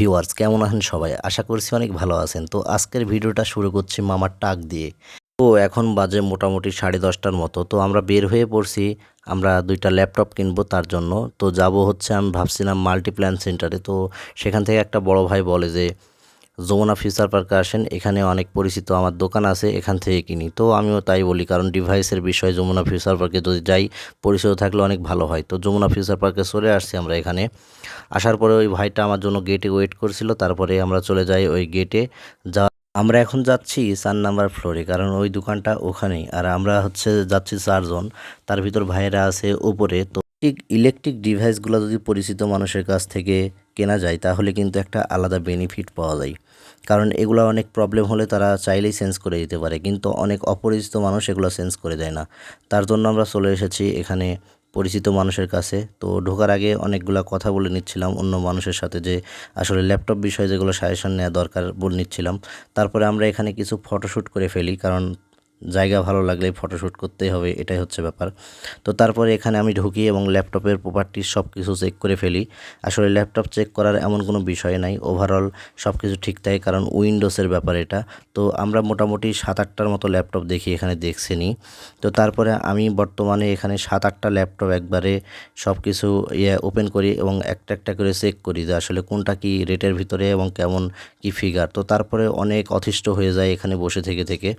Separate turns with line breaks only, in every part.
Viewers কেমন আছেন সবাই? আশা করছি অনেক ভালো আছেন। তো আজকের ভিডিওটা শুরু করছি মামার টাক দিয়ে। তো এখন বাজে মোটামুটি সাড়ে দশটার মতো। তো আমরা বের হয়ে পড়ছি, আমরা দুইটা ল্যাপটপ কিনবো তার জন্য। তো যাব হচ্ছে আমি ভাবছিলাম মাল্টিপ্ল্যান সেন্টারে। তো সেখান থেকে একটা বড় ভাই বলে যে যমুনা ফিউচার পার্কে আসেন, এখানে অনেক পরিচিত আমার দোকান আছে, এখান থেকে কিনি। তো আমিও তাই বলি, কারণ ডিভাইসের বিষয়ে যমুনা ফিউচার পার্কে যদি যাই পরিচিত থাকলে অনেক ভালো হয়। তো যমুনা ফিউচার পার্কে চলে আসছি আমরা এখানে। আসার পরে ওই ভাইটা আমার জন্য গেটে ওয়েট করছিল, তারপরে আমরা চলে যাই ওই গেটে যা, আমরা এখন যাচ্ছি চার নাম্বার ফ্লোরে কারণ ওই দোকানটা ওখানেই। আর আমরা হচ্ছে যাচ্ছি চারজন, তার ভিতর ভাইয়েরা আছে উপরে। তো ঠিক ইলেকট্রিক ডিভাইসগুলো যদি পরিচিত মানুষের কাছ থেকে কেনা যায়, তাহলে কিন্তু একটা আলাদা বেনিফিট পাওয়া যায়। কারণ এগুলো অনেক প্রবলেম হলে তারা চাইলেই সেন্স করে দিতে পারে। কিন্তু অনেক অপরিচিত মানুষ এগুলো সেন্স করে দেয় না। তার জন্য আমরা চলে এসেছি এখানে পরিচিত মানুষের কাছে। তো ঢোকার আগে অনেকগুলো কথা বলে নিচ্ছিলাম অন্য মানুষের সাথে যে আসলে ল্যাপটপ বিষয়ে যেগুলো সাজেশন নেওয়া দরকার বলে নিচ্ছিলাম। তারপরে আমরা এখানে কিছু ফটোশ্যুট করে ফেলি, কারণ জায়গা ভালো লাগলে ফটোশ্যুট করতেই হবে, এটাই হচ্ছে ব্যাপার। তো তারপরে এখানে আমি ঢুকি এবং ল্যাপটপের প্রপার্টিস সব কিছু চেক করে ফেলি। আসলে ল্যাপটপ চেক করার এমন কোনো বিষয় নাই। ওভারঅল সব কিছু ঠিক থাকে কারণ উইন্ডোজের ব্যাপার এটা। তো আমরা মোটামুটি সাত আটটার মতো ল্যাপটপ দেখি, এখানে দেখছি নি। তো তারপরে আমি বর্তমানে এখানে সাত আটটা ল্যাপটপ একবারে সব কিছু ইয়ে ওপেন করি এবং একটা একটা করে চেক করি যে আসলে কোনটা কি রেটের ভিতরে এবং কেমন কি ফিগার তো তারপরে অনেক অতিষ্ঠ হয়ে যায় এখানে বসে থেকে থেকে।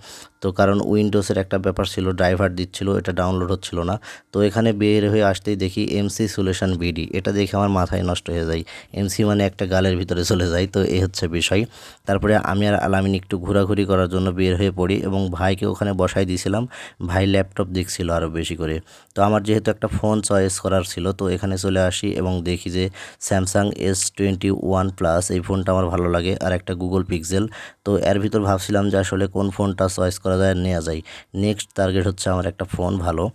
তো কারণ উইন্ডোজের একটা ব্যাপার ছিল, ড্রাইভার দিচ্ছিল, এটা ডাউনলোড হচ্ছিল না। তো এখানে বের হয়ে আসতেই দেখি এমসি সলিউশন বিডি এটা দেখে আমার মাথায় নষ্ট হয়ে যায়। এমসি মানে একটা গালের ভিতরে চলে যায়, তো এই হচ্ছে বিষয়। তারপরে আমি আর আলামিন একটু ঘোরাঘুরি করার জন্য বের হয়ে পড়ি এবং ভাইকে ওখানে বসাই দিয়েছিলাম। ভাই ল্যাপটপ দেখছিল আরও বেশি করে। তো আমার যেহেতু একটা ফোন চয়েস করার ছিল, তো এখানে চলে আসি এবং দেখি যে Samsung S twenty one plus এই ফোনটা আমার ভালো লাগে। আর একটা গুগল পিক্সেল তো এর ভিতর ভাবছিলাম যে আসলে কোন ফোনটা চয়েস করা যায় নেওয়া যায় নেক্সট টার্গেট হচ্ছে আমার একটা ফোন ভালো।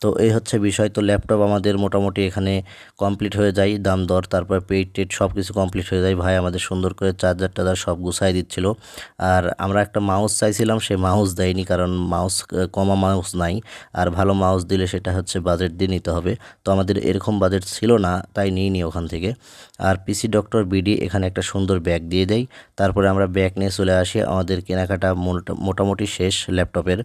তো এই হচ্ছে বিষয়। তো ল্যাপটপ আমাদের মোটামুটি এখানে কমপ্লিট হয়ে যায়, দাম, দর, তারপর পেইড টেড সব কিছু কমপ্লিট হয়ে যায়। ভাই আমাদের সুন্দর করে চার্জার টার্জার সব গুছাই দিচ্ছিল। আর আমরা একটা মাউস চাইছিলাম, সে মাউস দেয়নি কারণ মাউস কমা মাউস নাই। আর ভালো মাউস দিলে সেটা হচ্ছে বাজেট দিয়ে নিতে হবে। তো আমাদের এরকম বাজেট ছিল না, তাই নিয়ে নিই ওখান থেকে। আর পিসি ডক্টর বিডি এখানে একটা সুন্দর ব্যাগ দিয়ে দেয়। তারপরে আমরা ব্যাগ নিয়ে চলে আসি। আমাদের কেনাকাটা মোটা- মোটামুটি শেষ ল্যাপটপের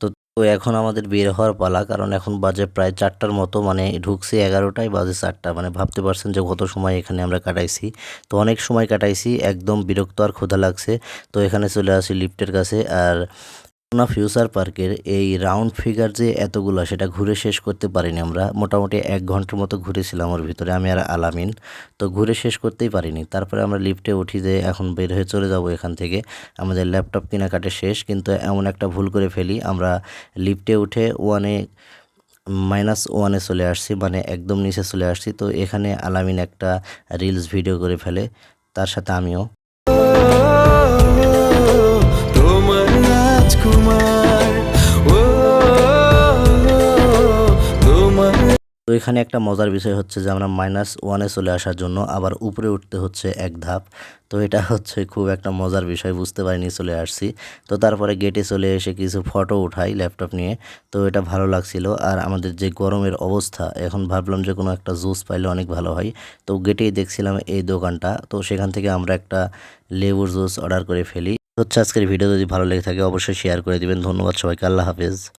তো তো এখন আমাদের বের হওয়ার পালা, কারণ এখন বাজে প্রায় চারটার মতো মানে ঢুকছি এগারোটায়, বাজে চারটা মানে ভাবতে পারছেন যে কত সময় এখানে আমরা কাটাইছি। তো অনেক সময় কাটাইছি, একদম বিরক্ত আর ক্ষুধা লাগছে। তো এখানে চলে আসি লিফটের কাছে, আর না ফিউচার পার্কের এই রাউন্ড ফিগার যে এতগুলো, সেটা ঘুরে শেষ করতে পারিনি আমরা। মোটামুটি এক ঘণ্টার মতো ঘুরেছিলাম ওর ভিতরে, আমি আর আলামিন। তো ঘুরে শেষ করতেই পারিনি। তারপরে আমরা লিফটে উঠি যে এখন বের হয়ে চলে যাব এখান থেকে। আমাদের ল্যাপটপ কেনাকাটা শেষ, কিন্তু এমন একটা ভুল করে ফেলি। আমরা লিফটে উঠে ওয়ানে মাইনাস ওয়ানে চলে আসছি মানে একদম নিচে চলে আসছি। তো এখানে আলামিন একটা রিলস ভিডিও করে ফেলে, তার সাথে আমিও। তো এখানে একটা মজার বিষয় হচ্ছে যে আমরা মাইনাস ওয়ানে চলে আসার জন্য আবার উপরে উঠতে হচ্ছে এক ধাপ। তো এটা হচ্ছে খুব একটা মজার বিষয়, বুঝতে পারিনি চলে আসছি। তো তারপরে গেটে চলে এসে কিছু ফটো উঠাই ল্যাপটপ নিয়ে। তো এটা ভালো লাগছিল। আর আমাদের যে গরমের অবস্থা, এখন ভাবলাম যে কোনো একটা জুস পাইলে অনেক ভালো হয়। তো গেটেই দেখছিলাম এই দোকানটা। তো সেখান থেকে আমরা একটা লেবুর জুস অর্ডার করে ফেলি। হচ্ছে আজকের ভিডিও। যদি ভালো লেগে থাকে, অবশ্যই শেয়ার করে দিবেন। ধন্যবাদ সবাইকে। আল্লাহ হাফেজ।